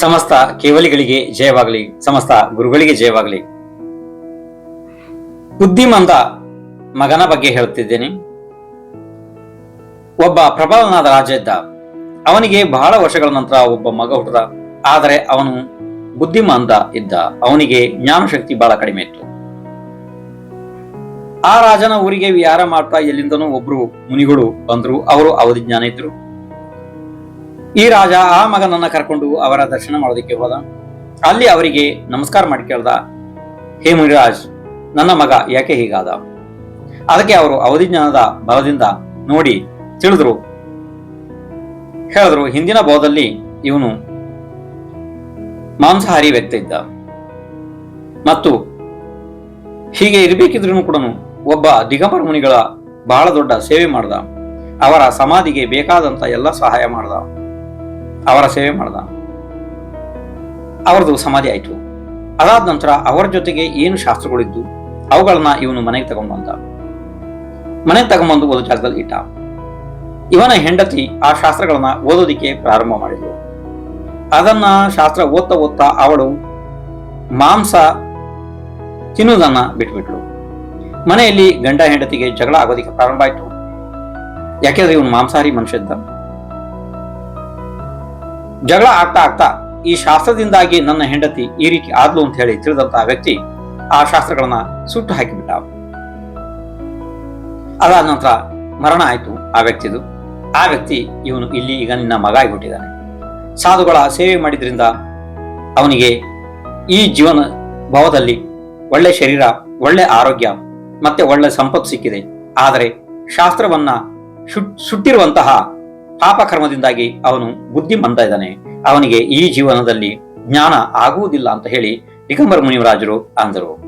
ಸಮಸ್ತ ಕೇವಲಿಗಳಿಗೆ ಜಯವಾಗಲಿ, ಸಮಸ್ತ ಗುರುಗಳಿಗೆ ಜಯವಾಗಲಿ. ಬುದ್ಧಿಮಂದ ಮಗನ ಬಗ್ಗೆ ಹೇಳುತ್ತಿದ್ದೇನೆ. ಒಬ್ಬ ಪ್ರಬಲನಾದ ರಾಜ ಇದ್ದ ಅವನಿಗೆ ಬಹಳ ವರ್ಷಗಳ ನಂತರ ಒಬ್ಬ ಮಗ ಹುಟ್ಟದ. ಆದರೆ ಅವನು ಬುದ್ಧಿಮಂದ ಇದ್ದ, ಅವನಿಗೆ ಜ್ಞಾನಶಕ್ತಿ ಬಹಳ ಕಡಿಮೆ ಇತ್ತು. ಆ ರಾಜನ ಊರಿಗೆ ವಿಹಾರ ಮಾಡ್ತಾ ಎಲ್ಲಿಂದನೂ ಒಬ್ರು ಮುನಿಗಳು ಬಂದ್ರು, ಅವರು ಅವಧಿ ಜ್ಞಾನ ಇದ್ರು. ಈ ರಾಜ ಆ ಮಗನನ್ನ ಕರ್ಕೊಂಡು ಅವರ ದರ್ಶನ ಮಾಡೋದಕ್ಕೆ ಹೋದ. ಅಲ್ಲಿ ಅವರಿಗೆ ನಮಸ್ಕಾರ ಮಾಡಿ ಕೇಳ್ದ, ಹೇ ಮುನಿರಾಜ್, ನನ್ನ ಮಗ ಯಾಕೆ ಹೀಗಾದ? ಅದಕ್ಕೆ ಅವರು ಅವಧಿ ಜ್ಞಾನದ ಬಲದಿಂದ ನೋಡಿ ತಿಳಿದ್ರು. ಹೇಳಿದ್ರು, ಹಿಂದಿನ ಬೋಧದಲ್ಲಿ ಇವನು ಮಾಂಸಾಹಾರಿ ವ್ಯಕ್ತಿ ಇದ್ದ. ಮತ್ತು ಹೀಗೆ ಇರಬೇಕಿದ್ರೂ ಕೂಡ ಒಬ್ಬ ದಿಗಂಬರ ಮುನಿಗಳ ಬಹಳ ದೊಡ್ಡ ಸೇವೆ ಮಾಡ್ದ. ಅವರ ಸಮಾಧಿಗೆ ಬೇಕಾದಂತ ಎಲ್ಲ ಸಹಾಯ ಮಾಡ್ದ. ಅವರ ಸೇವೆ ಮಾಡ್ದ. ಅವರದು ಸಮಾಧಿ ಆಯ್ತು. ಅದಾದ ನಂತರ ಅವರ ಜೊತೆಗೆ ಏನು ಶಾಸ್ತ್ರಗಳಿದ್ದು, ಅವುಗಳನ್ನ ಇವನು ಮನೆಗೆ ತಗೊಂಡ್ಬಂದ ಮನೆಗೆ ತಗೊಂಡ್ಬಂದು ಒಂದು ಜಾಗದಲ್ಲಿ ಇಟ್ಟ. ಇವನ ಹೆಂಡತಿ ಆ ಶಾಸ್ತ್ರಗಳನ್ನ ಓದೋದಿಕ್ಕೆ ಪ್ರಾರಂಭ ಮಾಡಿದಳು ಅದನ್ನ ಶಾಸ್ತ್ರ ಓದ್ತಾ ಓದ್ತಾ ಅವಳು ಮಾಂಸ ತಿನ್ನುವುದನ್ನ ಬಿಟ್ಬಿಟ್ಲು. ಮನೆಯಲ್ಲಿ ಗಂಡ ಹೆಂಡತಿಗೆ ಜಗಳ ಆಗೋದಿಕ್ಕೆ ಪ್ರಾರಂಭ ಆಯ್ತು. ಯಾಕೆಂದ್ರೆ ಇವನು ಮಾಂಸಾಹಾರಿ ಮನುಷ್ಯ ಇದ್ದ. ಜಗಳ ಆಗ್ತಾ ಆಗ್ತಾ ಈ ಶಾಸ್ತ್ರದಿಂದಾಗಿ ನನ್ನ ಹೆಂಡತಿ ಈ ರೀತಿ ಆದ್ಲು ಅಂತ ಹೇಳಿ ತಿಳಿದಂತ ವ್ಯಕ್ತಿ ಆ ಶಾಸ್ತ್ರಗಳನ್ನ ಸುಟ್ಟು ಹಾಕಿಬಿಟ್ಟ. ಅದಾದ ನಂತರ ಮರಣ ಆಯ್ತು ಆ ವ್ಯಕ್ತಿದು. ಆ ವ್ಯಕ್ತಿ ಇವನು ಇಲ್ಲಿ ಈಗ ನಿನ್ನ ಮಗ ಆಗಿಬಿಟ್ಟಿದ್ದಾನೆ. ಸಾಧುಗಳ ಸೇವೆ ಮಾಡಿದ್ರಿಂದ ಅವನಿಗೆ ಈ ಜೀವನ ಭಾವದಲ್ಲಿ ಒಳ್ಳೆ ಶರೀರ, ಒಳ್ಳೆ ಆರೋಗ್ಯ ಮತ್ತೆ ಒಳ್ಳೆ ಸಂಪತ್ತು ಸಿಕ್ಕಿದೆ. ಆದರೆ ಶಾಸ್ತ್ರವನ್ನ ಸುಟ್ಟಿರುವಂತಹ ಪಾಪ ಕರ್ಮದಿಂದಾಗಿ ಅವನು ಬುದ್ಧಿ ಮಂದ ಇದ್ದಾನೆ ಅವನಿಗೆ ಈ ಜೀವನದಲ್ಲಿ ಜ್ಞಾನ ಆಗುವುದಿಲ್ಲ ಅಂತ ಹೇಳಿ ದಿಗಂಬರ ಮುನಿವರಾಜರು ಅಂದರು.